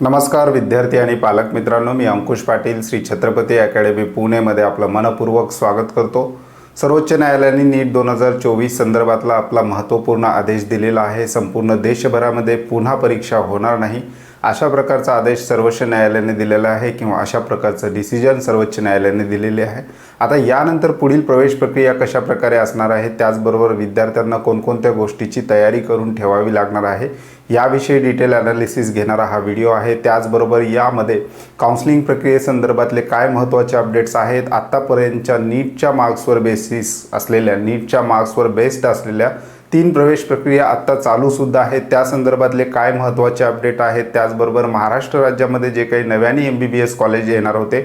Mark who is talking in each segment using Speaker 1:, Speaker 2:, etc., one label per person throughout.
Speaker 1: नमस्कार विद्यार्थी आणि पालक मित्रांनो मी अंकुश पाटील श्री छत्रपती अकॅडमी पुणेमध्ये आपलं मनपूर्वक स्वागत करतो. सर्वोच्च न्यायालयाने नीट दोन हजार चोवीस संदर्भातला आपला महत्त्वपूर्ण आदेश दिलेला आहे. संपूर्ण देशभरामध्ये पुन्हा परीक्षा होणार नाही. अशा प्रकारचा आदेश सर्वोच्च न्यायालयाने दिलेला आहे किंवा अशा प्रकारचं डिसिजन सर्वोच्च न्यायालयाने दिलेले आहे. आता यानंतर पुढील प्रवेश प्रक्रिया कशा प्रकारे असणार आहे त्याचबरोबर विद्यार्थ्यांना कोणकोणत्या गोष्टीची तयारी करून ठेवावी लागणार आहे याविषयी डिटेल ॲनालिसिस घेणारा हा व्हिडिओ आहे. त्याचबरोबर यामध्ये काउन्सिलिंग प्रक्रियेसंदर्भातले काय महत्त्वाचे अपडेट्स आहेत आत्तापर्यंतच्या नीटच्या मार्क्सवर बेसिस असलेल्या नीटच्या मार्क्सवर बेस्ड असलेल्या तीन प्रवेश प्रक्रिया आत्ता चालूसुद्धा आहेत त्या संदर्भातले काय महत्त्वाचे अपडेट आहेत त्याचबरोबर महाराष्ट्र राज्यामध्ये जे काही नव्याने M B B S college येणार होते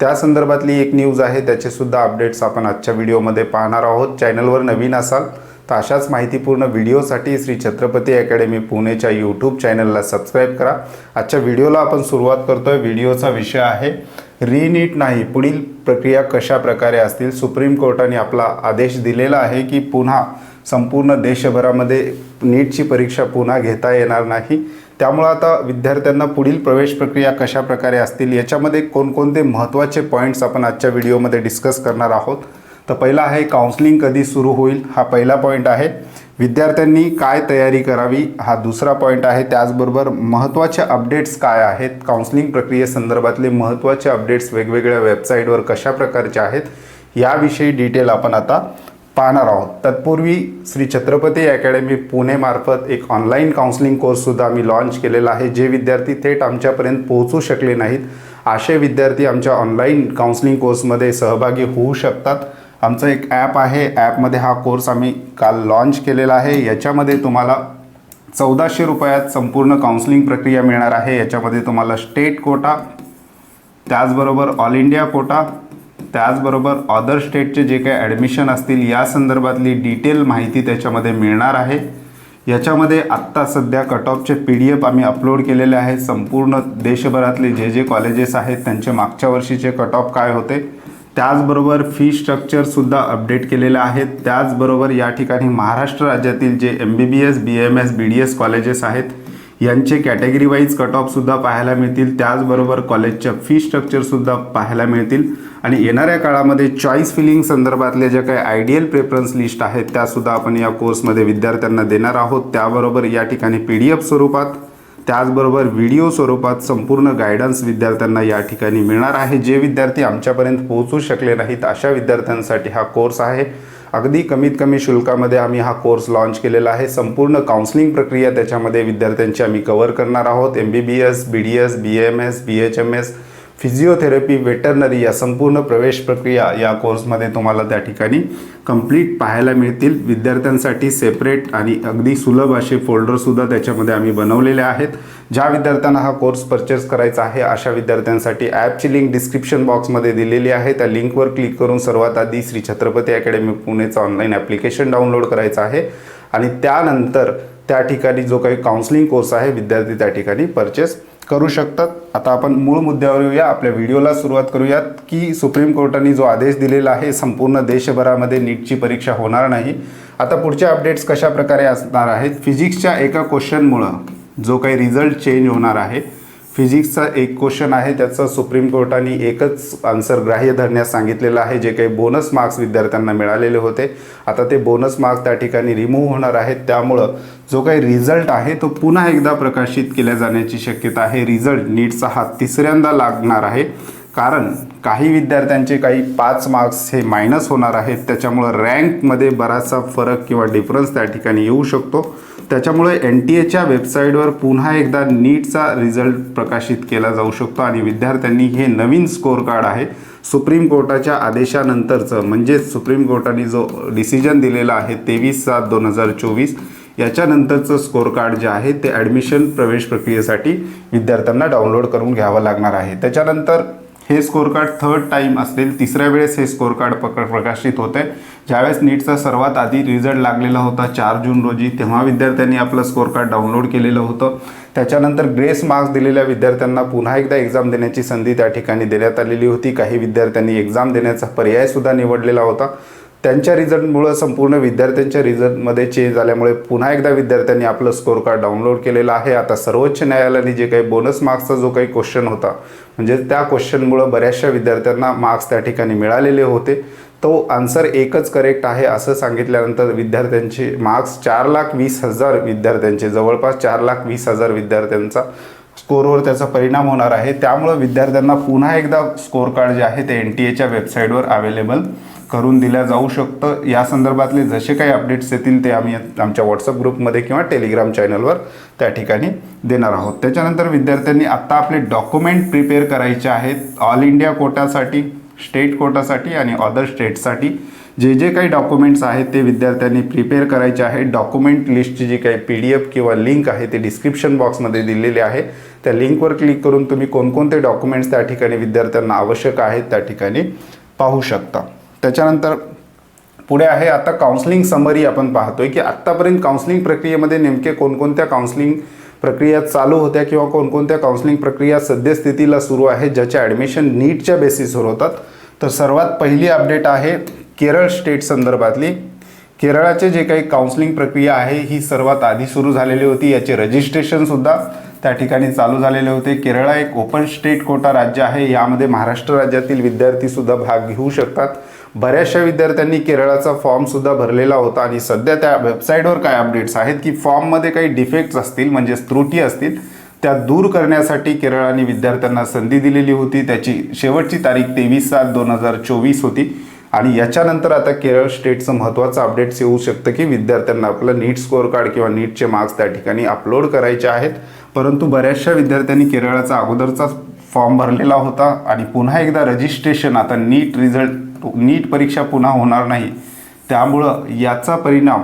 Speaker 1: त्या संदर्भातली एक न्यूज आहे. त्याचे सुद्धा अपडेट्स आपण आजच्या व्हिडिओमध्ये पाहणार आहोत. चॅनलवर नवीन असाल तर अशाच माहितीपूर्ण व्हिडिओसाठी श्री छत्रपती अकॅडमी पुणेच्या यूट्यूब चॅनलला सबस्क्राईब करा. आजच्या व्हिडिओला आपण सुरुवात करतोय. व्हिडिओचा विषय आहे रीनीट नाही पुढील प्रक्रिया कशा प्रकारे असतील सुप्रीम कोर्टाने आपला आदेश दिलेला आहे की पुन्हा संपूर्ण देशभरामध्ये नीटची परीक्षा पुन्हा घेता येणार नाही. त्यामुळं आता विद्यार्थ्यांना पुढील प्रवेश प्रक्रिया कशा प्रकारे असतील याच्यामध्ये कोणकोणते महत्त्वाचे पॉईंट्स आपण आजच्या व्हिडिओमध्ये डिस्कस करणार आहोत. तर पहिला आहे काउन्सलिंग कधी सुरू होईल? हा पहिला पॉईंट आहे. विद्यार्थ्यांनी काय तयारी करावी? हा दुसरा पॉईंट आहे. त्याचबरोबर महत्त्वाचे अपडेट्स काय आहेत? काउन्सलिंग प्रक्रियेसंदर्भातले महत्त्वाचे अपडेट्स वेगवेगळ्या वेबसाईटवर कशा प्रकारचे आहेत? याविषयी डिटेल आपण आता पाहणार आहोत. तत्पूर्वी श्री छत्रपती अकॅडमी पुणेमार्फत एक ऑनलाईन काउन्सिलिंग कोर्ससुद्धा आम्ही लॉन्च केलेला आहे जे विद्यार्थी थेट आमच्यापर्यंत पोहोचू शकले नाहीत. असे विद्यार्थी आमच्या ऑनलाईन काउन्सिलिंग कोर्समध्ये सहभागी होऊ शकतात. आमचं एक ॲप आहे. ॲपमध्ये हा कोर्स आम्ही काल लॉन्च केलेला आहे. याच्यामध्ये तुम्हाला चौदाशे रुपयात संपूर्ण काउन्सिलिंग प्रक्रिया मिळणार आहे. याच्यामध्ये तुम्हाला स्टेट कोटा त्याचबरोबर ऑल इंडिया कोटा त्याचबरोबर अदर स्टेटचे जे काही ॲडमिशन असतील या संदर्भातली डिटेल माहिती त्याच्यामध्ये मिळणार आहे. याच्यामध्ये आत्ता सध्या कट ऑफचे पी डी एफ आम्ही अपलोड केलेले आहे. संपूर्ण देशभरातले जे जे कॉलेजेस आहेत त्यांचे मागच्या वर्षीचे कट ऑफ काय होते त्याचबरोबर फी स्ट्रक्चरसुद्धा अपडेट केलेलं आहेत. त्याचबरोबर या ठिकाणी महाराष्ट्र राज्यातील जे M B B S B M S B D S colleges आहेत यांचे कॅटेगरी वाईज कट ऑफसुद्धा पाहायला मिळतील. त्याचबरोबर कॉलेजच्या फी स्ट्रक्चरसुद्धा पाहायला मिळतील. आणि येणाऱ्या काळामध्ये चॉईस फिलिंग संदर्भातल्या ज्या काही आयडियल प्रेफरन्स लिस्ट आहेत त्यासुद्धा आपण या कोर्समध्ये विद्यार्थ्यांना देणार आहोत. त्याबरोबर या ठिकाणी पी डी एफ स्वरूपात त्याचबरोबर व्हिडिओ स्वरूपात संपूर्ण गायडन्स विद्यार्थ्यांना या ठिकाणी मिळणार आहे. जे विद्यार्थी आमच्यापर्यंत पोहोचू शकले नाहीत अशा विद्यार्थ्यांसाठी हा कोर्स आहे. अगदी कमीत कमी शुल्कामध्ये आम्ही हा कोर्स लॉन्च केलेला आहे. संपूर्ण काउन्सिलिंग प्रक्रिया त्याच्यामध्ये विद्यार्थ्यांची आम्ही कव्हर करणार आहोत. M B B S B D S B M S B H M S physiotherapy veterinary या संपूर्ण प्रवेश प्रक्रिया या कोर्समध्ये तुम्हाला त्या ठिकाणी कंप्लीट पाहायला मिळतील. विद्यार्थ्यांसाठी सेपरेट आणि अगदी सुलभ असे फोल्डरसुद्धा त्याच्यामध्ये आम्ही बनवलेले आहेत. ज्या विद्यार्थ्यांना हा कोर्स परचेस करायचा आहे अशा विद्यार्थ्यांसाठी ॲपची लिंक डिस्क्रिप्शन बॉक्समध्ये दिलेली आहे. त्या लिंकवर क्लिक करून सर्वात आधी श्री छत्रपती अकॅडमी पुणेचं ऑनलाईन ॲप्लिकेशन डाउनलोड करायचं आहे. आणि त्यानंतर त्या ठिकाणी जो काही काउन्सिलिंग कोर्स आहे विद्यार्थी त्या ठिकाणी परचेस करू शकतात. आता आपण मूळ मुद्द्यावर येऊया. आपल्या व्हिडिओला सुरुवात करूयात की सुप्रीम कोर्टाने जो आदेश दिलेला आहे संपूर्ण देशभरामध्ये नीटची परीक्षा होणार नाही. आता पुढचे अपडेट्स कशा प्रकारे असणार आहेत? फिजिक्सच्या एका क्वेश्चनमुळं जो काही रिझल्ट चेंज होणार आहे फिजिक्सचा एक क्वेश्चन आहे त्याचं सुप्रीम कोर्टाने एकच आन्सर ग्राह्य धरण्यास सांगितलेलं आहे जे काही बोनस मार्क्स विद्यार्थ्यांना मिळालेले होते. आता ते बोनस मार्क्स त्या ठिकाणी रिमूव्ह होणार आहेत. त्यामुळं जो काही रिझल्ट आहे तो पुन्हा एकदा प्रकाशित केल्या जाण्याची शक्यता आहे. रिझल्ट नीटचा हा तिसऱ्यांदा लागणार आहे. कारण काही विद्यार्थ्यांचे काही पाच मार्क्स हे मायनस होणार आहेत. त्याच्यामुळं रँकमध्ये बराचसा फरक किंवा डिफरन्स त्या ठिकाणी येऊ शकतो. त्याच्यामुळे एन टी एच्या वेबसाईटवर पुन्हा एकदा नीटचा रिझल्ट प्रकाशित केला जाऊ शकतो आणि विद्यार्थ्यांनी हे नवीन स्कोअर कार्ड आहे. सुप्रीम कोर्टाच्या आदेशानंतरचं म्हणजेच सुप्रीम कोर्टाने जो डिसिजन दिलेला आहे तेवीस सात दोन हजार चोवीस याच्यानंतरचं स्कोअर कार्ड जे आहे ते ॲडमिशन प्रवेश प्रक्रियेसाठी विद्यार्थ्यांना डाउनलोड करून घ्यावं लागणार आहे. त्याच्यानंतर हे स्कोअर कार्ड थर्ड टाईम असेल तिसऱ्या वेळेस हे स्कोअर कार्ड प्रक प्रकाशित होते ज्यावेळेस नीटचा सर्वात आधी रिझल्ट लागलेला होता चार जून रोजी तेव्हा विद्यार्थ्यांनी आपलं स्कोअर कार्ड डाउनलोड केलेलं होतं. त्याच्यानंतर ग्रेस मार्क्स दिलेल्या विद्यार्थ्यांना पुन्हा एकदा एक्झाम देण्याची संधी त्या ठिकाणी देण्यात आलेली होती. काही विद्यार्थ्यांनी एक्झाम देण्याचा पर्यायसुद्धा निवडलेला होता. त्यांच्या रिझल्टमुळं संपूर्ण विद्यार्थ्यांच्या रिझल्टमध्ये चेंज आल्यामुळे पुन्हा एकदा विद्यार्थ्यांनी आपलं स्कोर कार्ड डाउनलोड केलेलं आहे. आता सर्वोच्च न्यायालयाने जे काही बोनस मार्क्सचा जो काही क्वेश्चन होता म्हणजे त्या क्वेश्चनमुळं बऱ्याचशा विद्यार्थ्यांना मार्क्स त्या ठिकाणी मिळालेले होते. तो आन्सर एकच करेक्ट आहे असं सांगितल्यानंतर विद्यार्थ्यांचे मार्क्स चार लाख वीस हजार विद्यार्थ्यांचे जवळपास चार लाख वीस हजार विद्यार्थ्यांचा स्कोरवर त्याचा परिणाम होणार आहे. त्यामुळं विद्यार्थ्यांना पुन्हा एकदा स्कोर कार्ड जे आहे ते एन टी एच्या वेबसाईटवर अवेलेबल करून दिल्या जाऊ शकतं. या संदर्भातले जसे काही अपडेट्स येतील ते आम्ही आमच्या व्हॉट्सअप ग्रुपमध्ये किंवा टेलिग्राम चॅनलवर त्या ठिकाणी देणार आहोत. त्याच्यानंतर विद्यार्थ्यांनी आत्ता आपले डॉक्युमेंट प्रिपेअर करायचे आहेत ऑल इंडिया कोटासाठी स्टेट कोटासाठी आणि अदर स्टेटसाठी जे जे काही डॉक्युमेंट्स आहेत ते विद्यार्थ्यांनी प्रिपेअर करायचे आहे. डॉक्युमेंट लिस्टची जी काही पी डी एफ किंवा लिंक आहे ते डिस्क्रिप्शन बॉक्समध्ये दिलेली आहे. त्या लिंकवर क्लिक करून तुम्ही कोणकोणते डॉक्युमेंट्स त्या ठिकाणी विद्यार्थ्यांना आवश्यक आहेत त्या ठिकाणी पाहू शकता. त्याच्यानंतर पुढे आहे आता काउन्सलिंग समरी आपण पाहतोय की आत्तापर्यंत काउन्सलिंग प्रक्रियेमध्ये नेमके कोणकोणत्या काउन्सलिंग प्रक्रिया चालू होत्या किंवा कोणकोणत्या काउन्सलिंग प्रक्रिया सद्यस्थितीला सुरू आहे ज्याच्या ॲडमिशन नीटच्या बेसिसवर होतात. तर सर्वात पहिली अपडेट आहे केरळ स्टेट संदर्भातली. केरळाचे जे काही काउन्सलिंग प्रक्रिया आहे ही सर्वात आधी सुरू झालेली होती. याचे रजिस्ट्रेशनसुद्धा त्या ठिकाणी चालू झालेले होते. केरळ एक ओपन स्टेट कोटा राज्य आहे. यामध्ये महाराष्ट्र राज्यातील विद्यार्थीसुद्धा भाग घेऊ शकतात. बऱ्याचशा विद्यार्थ्यांनी केरळाचा फॉर्मसुद्धा भरलेला होता आणि सध्या त्या वेबसाईटवर काय अपडेट्स आहेत की फॉर्ममध्ये काही डिफेक्ट्स असतील म्हणजे त्रुटी असतील त्या दूर करण्यासाठी केरळाने विद्यार्थ्यांना संधी दिलेली होती. त्याची शेवटची तारीख तेवीस सात दोन हजार चोवीस होती. आणि याच्यानंतर आता केरळ स्टेटचं महत्त्वाचं अपडेट्स येऊ शकतं की विद्यार्थ्यांना आपलं नीट स्कोअर कार्ड किंवा नीटचे मार्क्स त्या ठिकाणी अपलोड करायचे आहेत. परंतु बऱ्याचशा विद्यार्थ्यांनी केरळाचा अगोदरचा फॉर्म भरलेला होता आणि पुन्हा एकदा रजिस्ट्रेशन आता नीट रिझल्ट नीट परीक्षा पुन्हा होणार नाही. त्यामुळं याचा परिणाम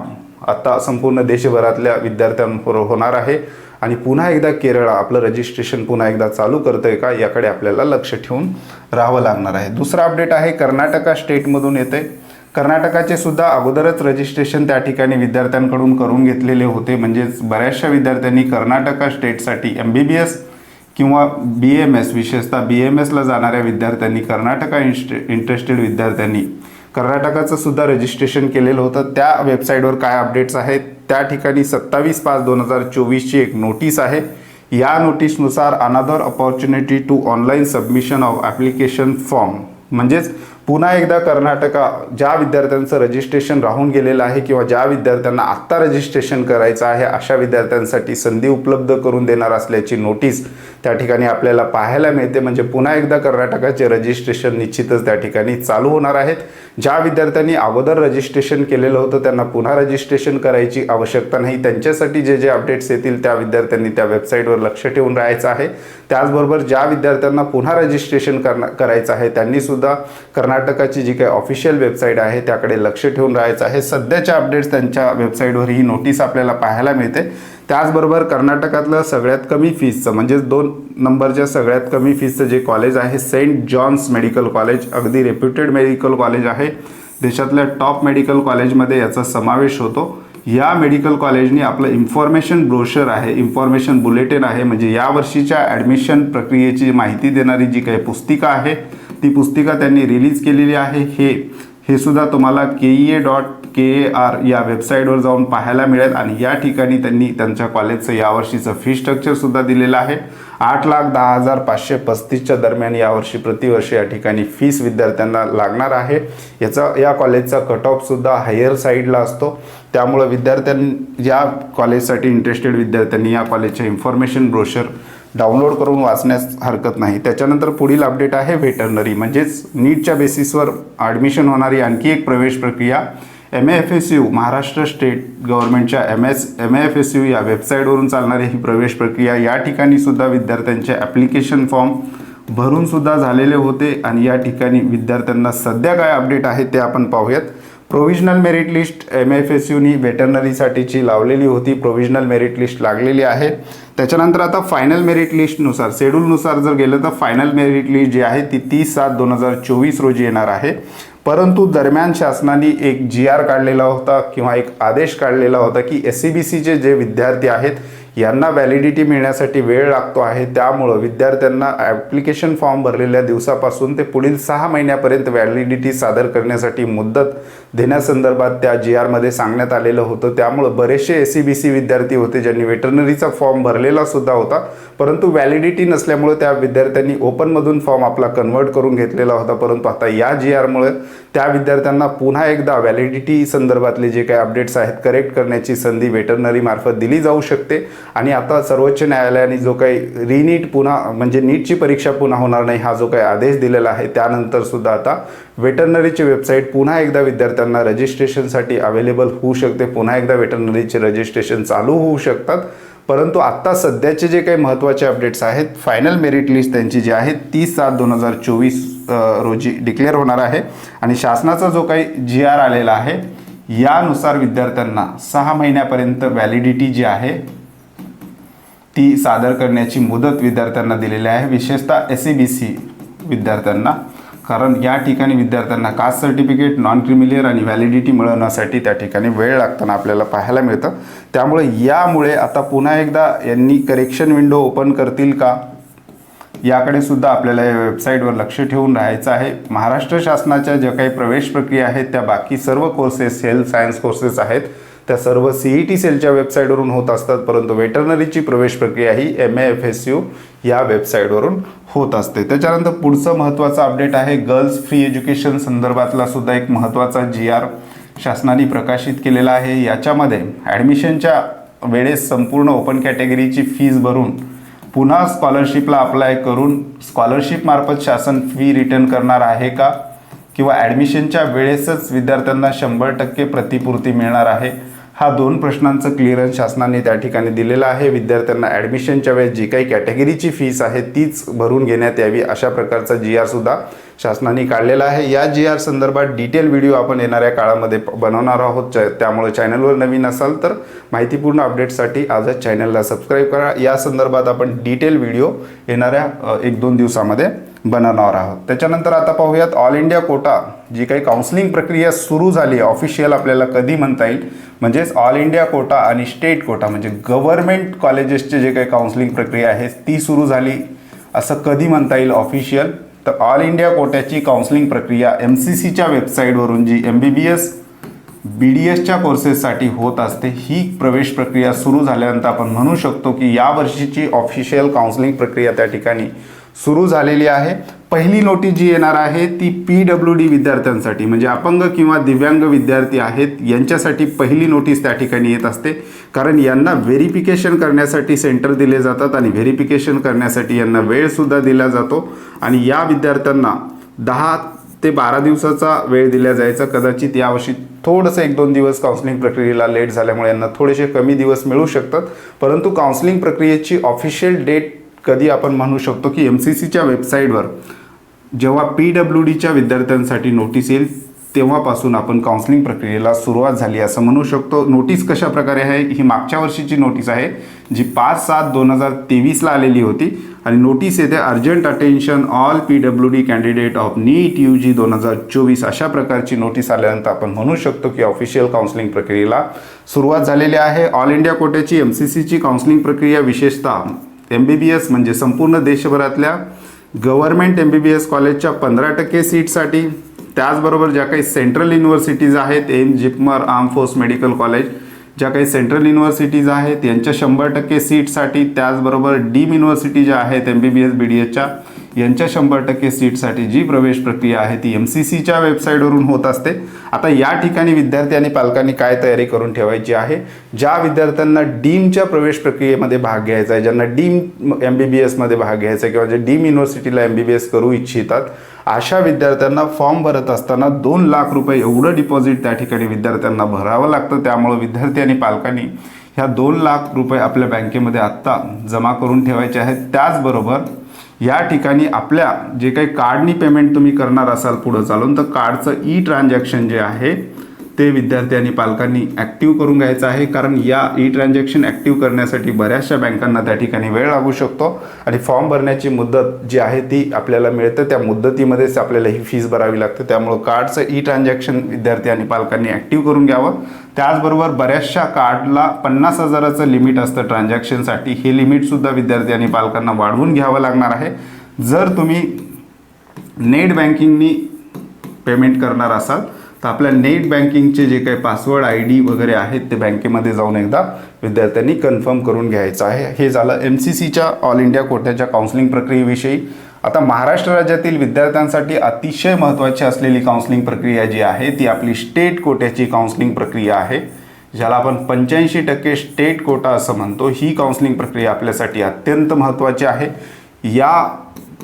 Speaker 1: आता संपूर्ण देशभरातल्या विद्यार्थ्यांवर होणार आहे. आणि पुन्हा एकदा केरळ आपलं रजिस्ट्रेशन पुन्हा एकदा चालू करतं आहे का याकडे आपल्याला लक्ष ठेवून राहावं लागणार आहे. दुसरा अपडेट आहे कर्नाटका स्टेटमधून येते कर्नाटकाचे सुद्धा अगोदरच रजिस्ट्रेशन त्या ठिकाणी विद्यार्थ्यांकडून करून घेतलेले होते. म्हणजेच बऱ्याचशा विद्यार्थ्यांनी Karnataka state M B B S किंवा बी एम एस विशेषतः बी एम एसला जाणाऱ्या विद्यार्थ्यांनी कर्नाटका इंस्टे इंटरेस्टेड विद्यार्थ्यांनी कर्नाटकाचं सुद्धा रजिस्ट्रेशन केलेलं होतं. त्या वेबसाईटवर काय अपडेट्स आहेत? त्या ठिकाणी सत्तावीस पाच दोन हजार चोवीसची एक नोटीस आहे. या नोटीसनुसार another opportunity to online submission of application form म्हणजेच पुन्हा एकदा कर्नाटका ज्या विद्यार्थ्यांचं रजिस्ट्रेशन राहून गेलेलं आहे किंवा ज्या विद्यार्थ्यांना आत्ता रजिस्ट्रेशन करायचं आहे अशा विद्यार्थ्यांसाठी संधी उपलब्ध करून देणार असल्याची नोटीस त्या ठिकाणी आपल्याला पाहायला मिळते. म्हणजे पुन्हा एकदा कर्नाटकाचे रजिस्ट्रेशन निश्चितच त्या ठिकाणी चालू होणार आहेत. ज्या विद्यार्थ्यांनी अगोदर रजिस्ट्रेशन केलेलं होतं त्यांना पुन्हा रजिस्ट्रेशन करायची आवश्यकता नाही. त्यांच्यासाठी जे जे अपडेट्स येतील त्या विद्यार्थ्यांनी त्या वेबसाईटवर लक्ष ठेवून राहायचं आहे. त्याचबरोबर ज्या विद्यार्थ्यांना पुन्हा रजिस्ट्रेशन करणं करायचं आहे त्यांनीसुद्धा कर्नाटकाची जी काही ऑफिशियल वेबसाईट आहे त्याकडे लक्ष ठेवून राहायचं आहे. सध्याच्या अपडेट्स त्यांच्या वेबसाईटवर ही नोटीस आपल्याला पाहायला मिळते. त्याचबरोबर कर्नाटकातलं सगळ्यात कमी फीसचं म्हणजेच दोन नंबरच्या सगळ्यात कमी फीसचं जे कॉलेज आहे सेंट जॉन्स मेडिकल कॉलेज अगदी रेप्युटेड मेडिकल कॉलेज आहे. देशातल्या टॉप मेडिकल कॉलेजमध्ये याचा समावेश होतो. या मेडिकल कॉलेजने आपलं इन्फॉर्मेशन ब्रोशर आहे इन्फॉर्मेशन बुलेटिन आहे म्हणजे यावर्षीच्या ॲडमिशन प्रक्रियेची माहिती देणारी जी काही पुस्तिका आहे ती पुस्तिका त्यांनी रिलीज केलेली आहे. हे हे सुद्धा तुम्हाला K E A dot K A R या वेबसाईटवर जाऊन पाहायला मिळेल आणि या ठिकाणी त्यांनी त्यांच्या कॉलेजचं यावर्षीचं फी स्ट्रक्चरसुद्धा दिलेलं आहे. आठ लाख दहा हजार पाचशे पस्तीसच्या दरम्यान यावर्षी प्रतिवर्ष या ठिकाणी फीस विद्यार्थ्यांना लागणार आहे. याचा या कॉलेजचा कट ऑफसुद्धा हायर साईडला असतो. त्यामुळं विद्यार्थ्यांनी या कॉलेजसाठी इंटरेस्टेड विद्यार्थ्यांनी या कॉलेजचे इन्फॉर्मेशन ब्रोशर डाउनलोड करून वाचण्यास हरकत नाही. त्याच्यानंतर पुढील अपडेट आहे. व्हेटरनरी म्हणजेच नीटच्या बेसिसवर ॲडमिशन होणारी आणखी एक प्रवेश प्रक्रिया. M F S U Maharashtra state गव्हर्नमेंटच्या M S M F S U या वेबसाईटवरून चालणारी ही प्रवेश प्रक्रिया या ठिकाणी सुद्धा विद्यार्थ्यांचे ॲप्लिकेशन फॉर्म भरून सुद्धा झालेले होते आणि या ठिकाणी विद्यार्थ्यांना सध्या काय अपडेट आहे ते आपण पाहूयात. Provisional merit list M F S uni वेटरनरीसाठीची लावलेली होती. प्रोव्हिजनल मेरिट लिस्ट लागलेली आहे. त्याच्यानंतर आता फायनल मेरिट लिस्टनुसार शेड्यूलनुसार जर गेलं तर फायनल मेरिट लिस्ट जी आहे ती तीस सात दोन हजार चोवीस रोजी येणार आहे. परंतु दरम्यान शासनाने एक जी आर काढलेला होता किंवा एक आदेश काढलेला होता की एस सी बी सीचे जे विद्यार्थी आहेत यांना व्हॅलिडिटी मिळण्यासाठी वेळ लागतो आहे. त्यामुळं विद्यार्थ्यांना ॲप्लिकेशन फॉर्म भरलेल्या दिवसापासून ते पुढील सहा महिन्यापर्यंत व्हॅलिडिटी सादर करण्यासाठी मुदत देण्यासंदर्भात त्या जी आरमध्ये सांगण्यात आलेलं होतं. त्यामुळं बरेचसे एस सी बी सी विद्यार्थी होते ज्यांनी वेटरनरीचा फॉर्म भरलेला सुद्धा होता. परंतु व्हॅलिडिटी नसल्यामुळे त्या विद्यार्थ्यांनी ओपनमधून फॉर्म आपला कन्वर्ट करून घेतलेला होता. परंतु आता या जी आरमुळे त्या विद्यार्थ्यांना पुन्हा एकदा व्हॅलिडिटी संदर्भातले जे काही अपडेट्स आहेत करेक्ट करण्याची संधी वेटरनरी मार्फत दिली जाऊ शकते. आणि आता सर्वोच्च न्यायालयाने जो काही रिनीट पुन्हा म्हणजे नीटची परीक्षा पुन्हा होणार नाही हा जो काही आदेश दिलेला आहे त्यानंतर सुद्धा आता वेटरनरीची वेबसाईट पुन्हा एकदा विद्यार्थ्यांना रजिस्ट्रेशनसाठी अवेलेबल होऊ शकते. पुन्हा एकदा वेटरनरीचे रजिस्ट्रेशन चालू होऊ शकतात. परंतु आत्ता सध्याचे जे काही महत्त्वाचे अपडेट्स आहेत फायनल मेरिट लिस्ट त्यांची जी आहे तीस सात दोन हजार चोवीस रोजी डिक्लेअर होणार आहे. आणि शासनाचा जो काही जी आर आलेला आहे यानुसार विद्यार्थ्यांना सहा महिन्यापर्यंत व्हॅलिडिटी जी आहे ती सादर करण्याची मुदत विद्यार्थ्यांना दिलेली आहे. विशेषतः एस सी बी सी विद्यार्थ्यांना. कारण या ठिकाणी विद्यार्थ्यांना caste certificate non creamy layer आणि व्हॅलिडिटी मिळवण्यासाठी त्या ठिकाणी वेळ लागताना आपल्याला पाहायला मिळतं. त्यामुळे यामुळे आता पुन्हा एकदा यांनी करेक्शन विंडो ओपन करतील का? याकडे सुद्धा आपल्याला या वेबसाईटवर लक्ष ठेवून राहायचं आहे. महाराष्ट्र शासनाच्या ज्या काही प्रवेश प्रक्रिया आहेत त्या बाकी सर्व कोर्सेस हेल्थ सायन्स कोर्सेस आहेत. त्या सर्व सी ई टी सेलच्या वेबसाईटवरून होत असतात परंतु वेटरनरीची प्रवेश प्रक्रिया ही M A F S U या वेबसाईटवरून होत असते. त्याच्यानंतर पुढचं महत्त्वाचं अपडेट आहे गर्ल्स फ्री एज्युकेशन संदर्भातला सुद्धा एक महत्त्वाचा जी आर शासनाने प्रकाशित केलेला आहे. याच्यामध्ये ॲडमिशनच्या वेळेस संपूर्ण ओपन कॅटेगरीची फीज भरून पुन्हा स्कॉलरशिपला अप्लाय करून स्कॉलरशिपमार्फत शासन फी रिटर्न करणार आहे का? किंवा ॲडमिशनच्या वेळेसच विद्यार्थ्यांना शंभर टक्के प्रतिपूर्ती मिळणार आहे? हा दोन प्रश्नांचं क्लिअरन्स शासनाने त्या ठिकाणी दिलेलं आहे. विद्यार्थ्यांना ॲडमिशनच्या वेळेस जी काही कॅटेगरीची फीस आहे तीच भरून घेण्यात यावी अशा प्रकारचा जी आरसुद्धा शासनाने काढलेला आहे. या जी आर संदर्भात डिटेल व्हिडिओ आपण येणाऱ्या काळामध्ये बनवणार आहोत. च- त्यामुळे चॅनलवर नवीन असाल तर माहितीपूर्ण अपडेटसाठी आजच चॅनलला सबस्क्राईब करा. या संदर्भात आपण डिटेल व्हिडिओ येणाऱ्या एक दोन दिवसामध्ये बनवणार आहोत. त्याच्यानंतर आता पाहूयात ऑल इंडिया कोटा जी काही काउन्सिलिंग प्रक्रिया सुरू झाली ऑफिशियल आपल्याला कधी म्हणता येईल? म्हणजेच ऑल इंडिया कोटा आणि स्टेट कोटा म्हणजे गव्हर्नमेंट कॉलेजेसचे जे काही काउन्सिलिंग प्रक्रिया आहे ती सुरू झाली असं कधी म्हणता येईल ऑफिशियल तर ऑल इंडिया कोट्याची काउन्सिलिंग प्रक्रिया एम सी सीच्या वेबसाईटवरून जी M B B S B D एसच्या कोर्सेससाठी होत असते ही प्रवेश प्रक्रिया सुरू झाल्यानंतर आपण म्हणू शकतो की या वर्षीची ऑफिशियल काउन्सिलिंग प्रक्रिया त्या ठिकाणी सुरू झालेली आहे. पहिली नोटीस जी येणार आहे ती पी डब्ल्यू डी विद्यार्थ्यांसाठी म्हणजे अपंग किंवा दिव्यांग विद्यार्थी आहेत यांच्यासाठी पहिली नोटीस त्या ठिकाणी येत असते. कारण यांना व्हेरिफिकेशन करण्यासाठी सेंटर दिले जातात आणि व्हेरिफिकेशन करण्यासाठी यांना वेळसुद्धा दिला जातो. आणि या विद्यार्थ्यांना दहा ते बारा दिवसाचा वेळ दिला जायचा. कदाचित यावर्षी थोडंसं एक दोन दिवस काउन्सिलिंग प्रक्रियेला लेट झाल्यामुळे यांना थोडेसे कमी दिवस मिळू शकतात. परंतु काउन्सिलिंग प्रक्रियेची ऑफिशियल डेट कधी आपण म्हणू शकतो की एम सी सीच्या वेबसाईटवर जेव्हा पी डब्ल्यू डीच्या विद्यार्थ्यांसाठी नोटीस येईल तेव्हापासून आपण काउन्सिलिंग प्रक्रियेला सुरुवात झाली असं म्हणू शकतो. नोटीस कशा प्रकारे आहे? ही मागच्या वर्षीची नोटीस आहे जी पाच सात दोन हजार तेवीसला आलेली होती. आणि नोटीस येते urgent attention all P W D candidate of NEET U G दोन हजार चोवीस अशा प्रकारची नोटीस आल्यानंतर आपण म्हणू शकतो की ऑफिशियल काउन्सिलिंग प्रक्रियेला सुरुवात झालेली आहे. ऑल इंडिया कोट्याची एम सी सीची काउन्सिलिंग प्रक्रिया विशेषतः एम बी बी एस म्हणजे संपूर्ण देशभरातल्या government M B B S कॉलेजच्या पंधरा टक्के सीटसाठी. त्याचबरोबर ज्या काही सेंट्रल युनिव्हर्सिटीज आहेत AIIMS JIPMER arm force medical college ज्या काही सेंट्रल युनिव्हर्सिटीज आहेत यांच्या शंभर टक्के सीटसाठी त्याचबरोबर डीम युनिव्हर्सिटी ज्या आहेत M B B S B D एसच्या यांच्या शंभर टक्के सीटसाठी जी प्रवेश प्रक्रिया आहे ती एम सी सीच्या वेबसाईटवरून होत असते. आता या ठिकाणी विद्यार्थी आणि पालकांनी काय तयारी करून ठेवायची आहे? ज्या विद्यार्थ्यांना डीमच्या प्रवेश प्रक्रियेमध्ये भाग घ्यायचा आहे ज्यांना डीम एम बी बी एसमध्ये भाग घ्यायचा आहे किंवा जे डीम युनिव्हर्सिटीला एम बी बी एस करू इच्छितात अशा विद्यार्थ्यांना फॉर्म भरत असताना दोन लाख रुपये एवढं डिपॉझिट त्या ठिकाणी विद्यार्थ्यांना भरावं लागतं. त्यामुळं विद्यार्थी आणि पालकांनी ह्या दोन लाख रुपये आपल्या बँकेमध्ये आत्ता जमा करून ठेवायचे आहेत. त्याचबरोबर या ठिकाणी आपल्या जे काही कार्डनी पेमेंट तुम्ही करणार असाल पुढं चालून तर कार्डचं ई ट्रान्झॅक्शन जे आहे ते विद्यार्थी आणि पालकांनी ॲक्टिव्ह करून घ्यायचं आहे. कारण या ई ट्रान्झॅक्शन ॲक्टिव्ह करण्यासाठी बऱ्याचशा बँकांना त्या ठिकाणी वेळ लागू शकतो. आणि फॉर्म भरण्याची मुदत जी आहे ती आपल्याला मिळते. त्या मुदतीमध्येच आपल्याला ही फीस भरावी लागते. त्यामुळं कार्डचं ई ट्रान्झॅक्शन विद्यार्थी आणि पालकांनी ॲक्टिव्ह करून घ्यावं. त्याचबरोबर बऱ्याचशा कार्डला पन्नास हजाराचं लिमिट असतं ट्रान्झॅक्शनसाठी हे लिमिटसुद्धा विद्यार्थी आणि पालकांना वाढवून घ्यावं लागणार आहे. जर तुम्ही नेट बँकिंगनी पेमेंट करणार असाल तर आपल्या नेट बँकिंगचे जे काही पासवर्ड आय डी वगैरे आहेत ते बँकेमध्ये जाऊन एकदा विद्यार्थ्यांनी कन्फर्म करून घ्यायचं आहे. हे झालं एम सी सीच्या ऑल इंडिया कोट्याच्या काउन्सिलिंग प्रक्रियेविषयी. आता महाराष्ट्र राज्यातील विद्यार्थ्यांसाठी अतिशय महत्त्वाची असलेली काउन्सिलिंग प्रक्रिया जी आहे ती आपली स्टेट कोट्याची काउन्सिलिंग प्रक्रिया आहे. ज्याला आपण पंच्याऐंशी टक्के स्टेट कोटा असं म्हणतो ही काउन्सिलिंग प्रक्रिया आपल्यासाठी अत्यंत महत्त्वाची आहे. या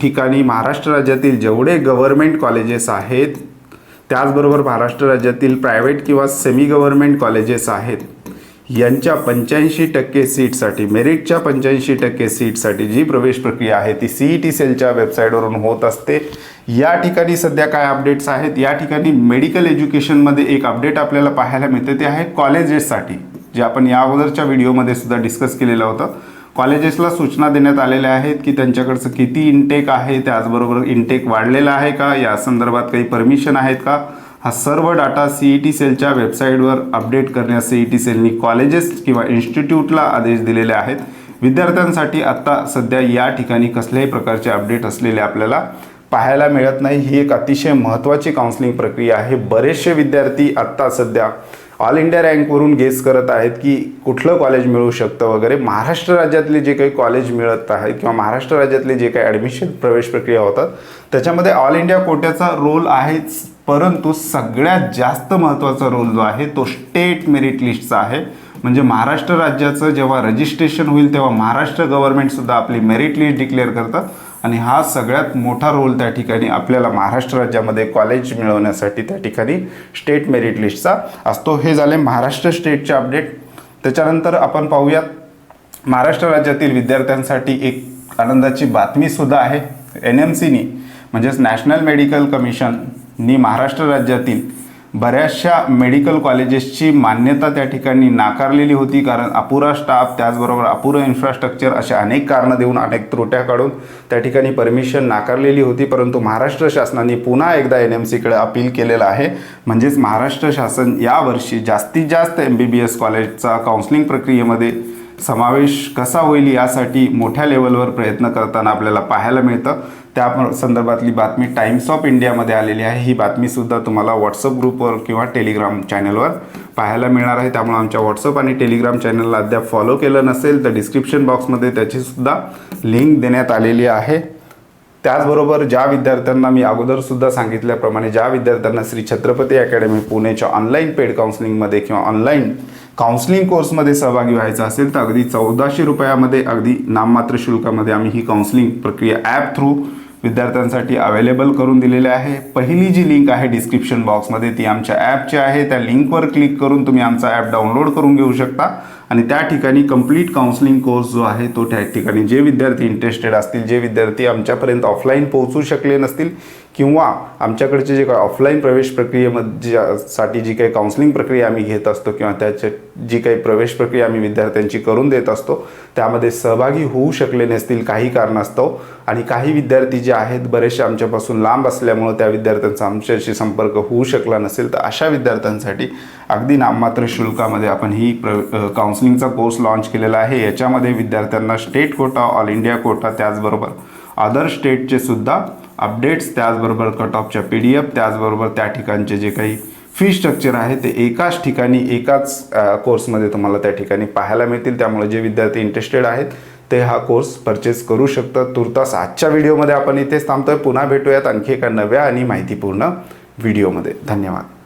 Speaker 1: ठिकाणी महाराष्ट्र राज्यातील जेवढे गव्हर्मेंट कॉलेजेस आहेत त्याचबरोबर महाराष्ट्र राज्यातील प्रायव्हेट किंवा सेमी गव्हर्मेंट कॉलेजेस आहेत. यांच्या पंच्याऐंशी टक्के सीटसाठी मेरिटच्या पंच्याऐंशी टक्के सीटसाठी जी प्रवेश प्रक्रिया आहे ती सी ई टी सेलच्या वेबसाईटवरून होत असते. या ठिकाणी सध्या काय अपडेट्स आहेत? या ठिकाणी मेडिकल एज्युकेशनमध्ये एक अपडेट आपल्याला पाहायला मिळते. ते आहे कॉलेजेससाठी जे आपण या अगोदरच्या व्हिडिओमध्ये सुद्धा डिस्कस केलेलं होतं. कॉलेजेसला सूचना देण्यात आलेल्या आहेत की त्यांच्याकडचं किती इनटेक आहे त्याचबरोबर इनटेक वाढलेला आहे का? या संदर्भात काही परमिशन आहेत का? हा सर्व डाटा सी ई टी सेलच्या वेबसाईटवर अपडेट करण्यास सी ई टी सेलनी कॉलेजेस किंवा इन्स्टिट्यूटला आदेश दिलेले आहेत. विद्यार्थ्यांसाठी आत्ता सध्या या ठिकाणी कसल्याही प्रकारचे अपडेट असलेले आपल्याला पाहायला मिळत नाही. ही एक अतिशय महत्त्वाची काउन्सिलिंग प्रक्रिया आहे. बरेचसे विद्यार्थी आत्ता सध्या ऑल इंडिया रँकवरून गेस करत आहेत की कुठलं कॉलेज मिळू शकतं वगैरे. महाराष्ट्र राज्यातले जे काही कॉलेज मिळत आहेत किंवा महाराष्ट्र राज्यातले जे काही ॲडमिशन प्रवेश प्रक्रिया होतात त्याच्यामध्ये ऑल इंडिया कोट्याचा रोल आहेच परंतु सगळ्यात जास्त महत्त्वाचा रोल जो आहे तो स्टेट मेरिट लिस्टचा आहे. म्हणजे महाराष्ट्र राज्याचं जेव्हा रजिस्ट्रेशन होईल तेव्हा महाराष्ट्र गव्हर्नमेंटसुद्धा आपली मेरिट लिस्ट डिक्लेअर करतात आणि हा सगळ्यात मोठा रोल त्या ठिकाणी आपल्याला महाराष्ट्र राज्यामध्ये कॉलेज मिळवण्यासाठी त्या ठिकाणी स्टेट मेरिट लिस्टचा असतो. हे झाले महाराष्ट्र स्टेटचे अपडेट त्याच्यानंतर आपण पाहूयात महाराष्ट्र राज्यातील विद्यार्थ्यांसाठी एक आनंदाची बातमीसुद्धा आहे. एन एम सीनी म्हणजेच नॅशनल मेडिकल कमिशननी महाराष्ट्र राज्यातील बऱ्याचशा मेडिकल कॉलेजेसची मान्यता त्या ठिकाणी नाकारलेली होती कारण अपुरा स्टाफ त्याचबरोबर अपुरं इन्फ्रास्ट्रक्चर अशा अनेक कारणं देऊन अनेक त्रुट्या काढून त्या ठिकाणी परमिशन नाकारलेली होती. परंतु महाराष्ट्र शासनाने पुन्हा एकदा एन एम सीकडे अपील केलेलं आहे. म्हणजेच महाराष्ट्र शासन यावर्षी जास्तीत जास्त एम बी बी एस कॉलेजचा काउन्सिलिंग प्रक्रियेमध्ये समावेश कसा होईल यासाठी मोठ्या लेवलवर प्रयत्न करताना आपल्याला पाहायला मिळतं. त्या संदर्भातली बातमी टाइम्स ऑफ इंडियामध्ये आलेली आहे. ही बातमीसुद्धा तुम्हाला व्हॉट्सअप ग्रुपवर किंवा टेलिग्राम चॅनलवर पाहायला मिळणार आहे. त्यामुळे आमच्या व्हॉट्सअप आणि टेलिग्राम चॅनलला अद्याप फॉलो केलं नसेल तर डिस्क्रिप्शन बॉक्समध्ये त्याचीसुद्धा लिंक देण्यात आलेली आहे. त्याचबरोबर ज्या विद्यार्थ्यांना मी अगोदरसुद्धा सांगितल्याप्रमाणे ज्या विद्यार्थ्यांना श्री छत्रपती अकॅडमी पुणेच्या ऑनलाईन पेड काउन्सिलिंगमध्ये किंवा ऑनलाईन काउन्सिलिंग कोर्समध्ये सहभागी व्हायचं असेल तर अगदी चौदाशे रुपयामध्ये अगदी नाममात्र शुल्कामध्ये आम्ही ही काउन्सिलिंग प्रक्रिया ॲप थ्रू विद्यार्थ्यांसाठी अवेलेबल करून दिलेले आहे. पहिली जी लिंक आहे डिस्क्रिप्शन बॉक्समध्ये ती आमच्या ॲपची आहे. त्या लिंकवर क्लिक करून तुम्ही आमचा ॲप डाउनलोड करून घेऊ शकता. आणि त्या ठिकाणी कंप्लीट काउन्सलिंग कोर्स जो आहे तो त्या ठिकाणी जे विद्यार्थी इंटरेस्टेड असतील जे विद्यार्थी आमच्यापर्यंत ऑफलाईन पोहोचू शकले नसतील किंवा आमच्याकडचे जे काय ऑफलाईन प्रवेश प्रक्रियेमध्ये साठी जी काही काउन्सलिंग प्रक्रिया आम्ही घेत असतो किंवा त्याच्या जी काही प्रवेश प्रक्रिया आम्ही विद्यार्थ्यांची करून देत असतो त्यामध्ये सहभागी होऊ शकले नसतील काही कारणास्तव आणि काही विद्यार्थी जे आहेत बरेचसे आमच्यापासून लांब असल्यामुळं त्या विद्यार्थ्यांचा आमच्याशी संपर्क होऊ शकला नसेल तर अशा विद्यार्थ्यांसाठी अगदी नाममात्र शुल्कामध्ये आपण ही प्र काउन्सिलिंगचा कोर्स लॉन्च केलेला आहे. याच्यामध्ये विद्यार्थ्यांना state quota all India quota त्याचबरोबर अदर स्टेटचे सुद्धा अपडेट्स त्याचबरोबर कट ऑफच्या पी डी एफ त्याचबरोबर त्या ठिकाणचे जे काही फी स्ट्रक्चर आहे ते एकाच ठिकाणी एकाच कोर्समध्ये तुम्हाला त्या ठिकाणी पाहायला मिळतील. त्यामुळे जे विद्यार्थी इंटरेस्टेड आहेत ते हा कोर्स परचेस करू शकतात. तुर्तास आजच्या व्हिडिओमध्ये आपण इथेच थांबतोय. पुन्हा भेटूयात आणखी एका नव्या आणि माहितीपूर्ण व्हिडिओमध्ये धन्यवाद.